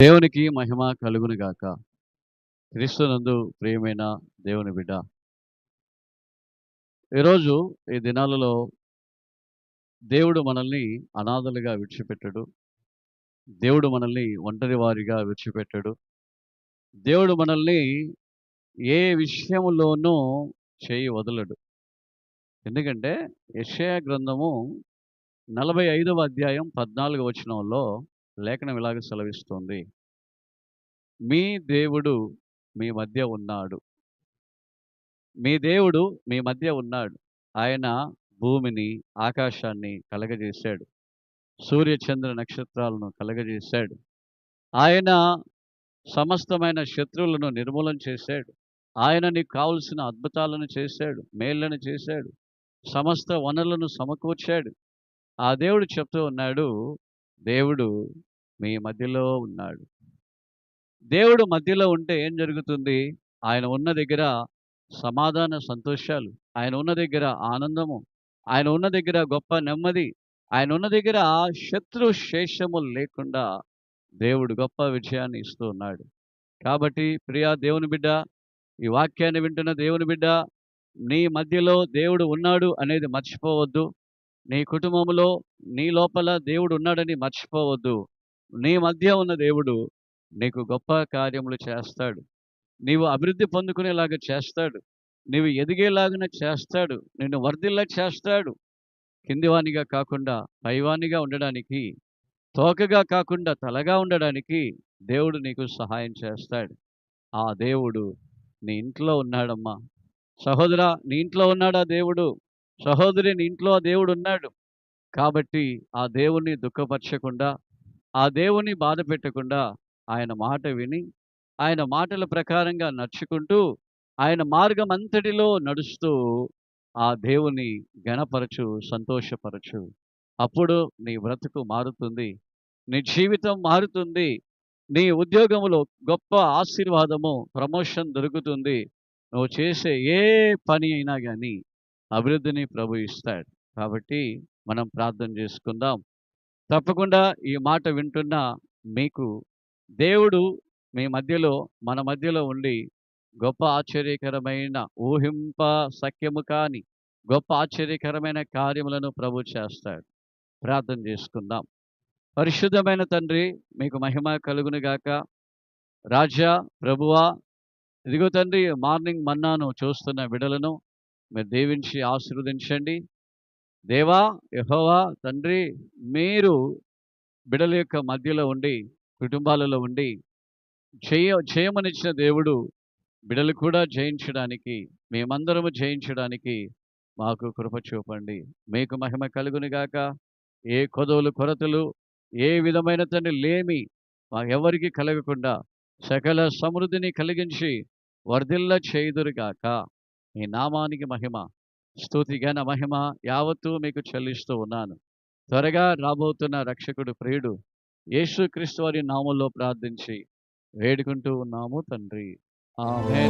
దేవునికి మహిమ కలుగునుగాక క్రీస్తునందు ప్రియమైన దేవుని బిడ్డ. ఈరోజు ఈ దినాలలో దేవుడు మనల్ని అనాథలుగా విడిచిపెట్టడు. దేవుడు మనల్ని ఒంటరి వారిగా విడిచిపెట్టడు. దేవుడు మనల్ని ఏ విషయంలోనూ చేయి వదలడు. ఎందుకంటే యషయ గ్రంథము నలభై ఐదవ అధ్యాయం పద్నాలుగు వచనంలో లేఖనం ఇలాగ సెలవిస్తుంది. మీ దేవుడు మీ మధ్య ఉన్నాడు. మీ దేవుడు మీ మధ్య ఉన్నాడు. ఆయన భూమిని ఆకాశాన్ని కలగజేశాడు. సూర్య చంద్ర నక్షత్రాలను కలగజేశాడు. ఆయన సమస్తమైన శత్రువులను నిర్మూలన చేశాడు. ఆయన నీకు కావలసిన అద్భుతాలను చేశాడు. మేళ్ళను చేశాడు. సమస్త వనరులను సమకూర్చాడు. ఆ దేవుడు చెప్తూ ఉన్నాడు దేవుడు మీ మధ్యలో ఉన్నాడు. దేవుడు మధ్యలో ఉంటే ఏం జరుగుతుంది? ఆయన ఉన్న దగ్గర సమాధాన సంతోషాలు ఆయన ఉన్న దగ్గర ఆనందము ఆయన ఉన్న దగ్గర గొప్ప నెమ్మది ఆయన ఉన్న దగ్గర శత్రు శేషము లేకుండా దేవుడు గొప్ప విజయాన్ని ఇస్తూ ఉన్నాడు. కాబట్టి ప్రియా దేవుని బిడ్డ ఈ వాక్యాన్ని వింటున్న దేవుని బిడ్డ నీ మధ్యలో దేవుడు ఉన్నాడు అనేది మర్చిపోవద్దు. నీ కుటుంబంలో నీ లోపల దేవుడు ఉన్నాడని మర్చిపోవద్దు. నీ మధ్య ఉన్న దేవుడు నీకు గొప్ప కార్యములు చేస్తాడు. నీవు అభివృద్ధి పొందుకునేలాగా చేస్తాడు. నీవు ఎదిగేలాగా చేస్తాడు. నిన్ను వర్ధిల్లా చేస్తాడు. కిందివానిగా కాకుండా పైవానిగా ఉండడానికి తోకగా కాకుండా తలగా ఉండడానికి దేవుడు నీకు సహాయం చేస్తాడు. ఆ దేవుడు నీ ఇంట్లో ఉన్నాడమ్మా. సహోదరా నీ ఇంట్లో ఉన్నాడా దేవుడు? సహోదరి ఇంట్లో ఆ దేవుడు ఉన్నాడు. కాబట్టి ఆ దేవుణ్ణి దుఃఖపరచకుండా ఆ దేవుని బాధ పెట్టకుండా ఆయన మాట విని ఆయన మాటల ప్రకారంగా నడుచుకుంటూ ఆయన మార్గం అంతటిలో నడుస్తూ ఆ దేవుని గణపరచు సంతోషపరచు. అప్పుడు నీ బ్రతుకు మారుతుంది. నీ జీవితం మారుతుంది. నీ ఉద్యోగంలో గొప్ప ఆశీర్వాదము ప్రమోషన్ దొరుకుతుంది. నువ్వు చేసే ఏ పని అయినా కానీ అభివృద్ధిని ప్రభు ఇస్తాడు. కాబట్టి మనం ప్రార్థన చేసుకుందాం. తప్పకుండా ఈ మాట వింటున్న మీకు దేవుడు మీ మధ్యలో మన మధ్యలో ఉండి గొప్ప ఆశ్చర్యకరమైన ఊహింప సఖ్యము కాని గొప్ప ఆశ్చర్యకరమైన కార్యములను ప్రభు చేస్తాడు. ప్రార్థన చేసుకుందాం. పరిశుద్ధమైన తండ్రి మీకు మహిమ కలుగునుగాక రాజా ప్రభువా ఇదిగో తండ్రి మార్నింగ్ మన్నాను చూస్తున్న విడలను మీరు దీవించి ఆశీర్వదించండి. దేవా యహోవా తండ్రి మీరు బిడల యొక్క మధ్యలో ఉండి కుటుంబాలలో ఉండి జయ జయమనిచ్చిన దేవుడు బిడలు కూడా జయించడానికి మేమందరము జయించడానికి మాకు కృప చూపండి. మీకు మహిమ కలుగునిగాక ఏ కొదవులు కొరతలు ఏ విధమైన తండ్రి లేమి ఎవరికి కలగకుండా సకల సమృద్ధిని కలిగించి వర్ధిల్ల చేయుదురుగాక మీ నామానికి మహిమ. స్తుతి ఘన మహిమ. యావత్తూ మీకు చెల్లిస్తూ ఉన్నాను. త్వరగా రాబోతున్న రక్షకుడు ప్రియుడు యేసుక్రీస్తు వారి నామంలో ప్రార్థించి వేడుకుంటూ ఉన్నాము తండ్రి. ఆమె